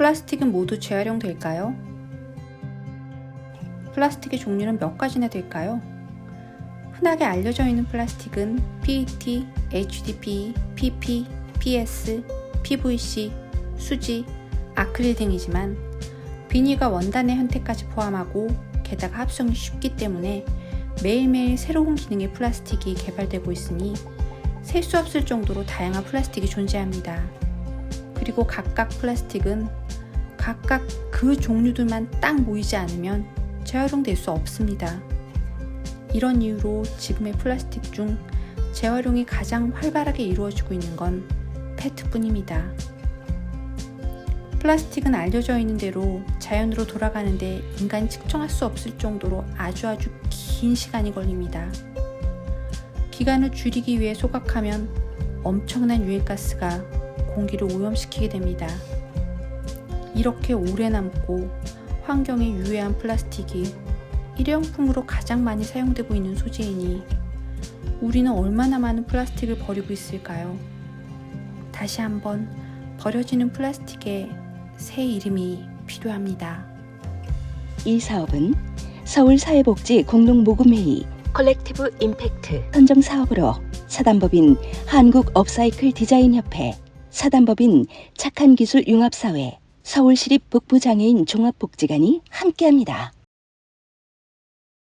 플라스틱은 모두 재활용될까요? 플라스틱의 종류는 몇 가지나 될까요? 흔하게 알려져 있는 플라스틱은 PET, HDPE, PP, PS, PVC, 수지, 아크릴 등이지만 비닐과 원단의 형태까지 포함하고 게다가 합성이 쉽기 때문에 매일매일 새로운 기능의 플라스틱이 개발되고 있으니 셀 수 없을 정도로 다양한 플라스틱이 존재합니다. 그리고 각각 플라스틱은 각각 그 종류들만 딱 모이지 않으면 재활용될 수 없습니다. 이런 이유로 지금의 플라스틱 중 재활용이 가장 활발하게 이루어지고 있는 건 페트뿐입니다. 플라스틱은 알려져 있는 대로 자연으로 돌아가는데 인간이 측정할 수 없을 정도로 아주 아주 긴 시간이 걸립니다. 기간을 줄이기 위해 소각하면 엄청난 유해가스가 공기를 오염시키게 됩니다. 이렇게 오래 남고 환경에 유해한 플라스틱이 일회용품으로 가장 많이 사용되고 있는 소재이니 우리는 얼마나 많은 플라스틱을 버리고 있을까요? 다시 한번 버려지는 플라스틱의 새 이름이 필요합니다. 이 사업은 서울사회복지 공동모금회의 컬렉티브 임팩트 선정 사업으로 사단법인 한국업사이클 디자인협회 사단법인 착한 기술 융합사회 서울시립 북부장애인 종합복지관이 함께합니다.